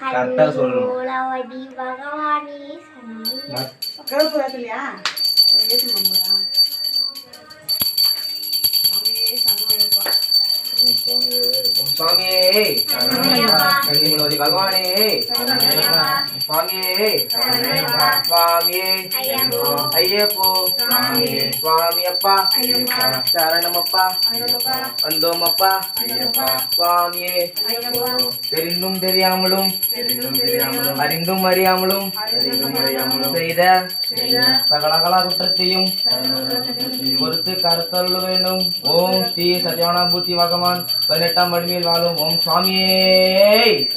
கரெக்டா சொல்லணும். பகவானே சொன்னாங்க சுவாமியே கண்ணிமோதி பகவானே சுவாமியே சுவாமியே ஐயப்போ சுவாமி அப்பா சரணமப்பா வந்தோமப்பா சுவாமியே. தெரிந்தும் தெரியாமலும் அறிந்தும் அறியாமலும் செய்த சகலகலா குற்றத்தையும் பொறுத்து கருத்தருள் வேண்டும். ஓம் ஸ்ரீ சத்யானா பகவான் பதினெட்டாம் வடிமையில் வாழும் ஓம் சுவாமியே.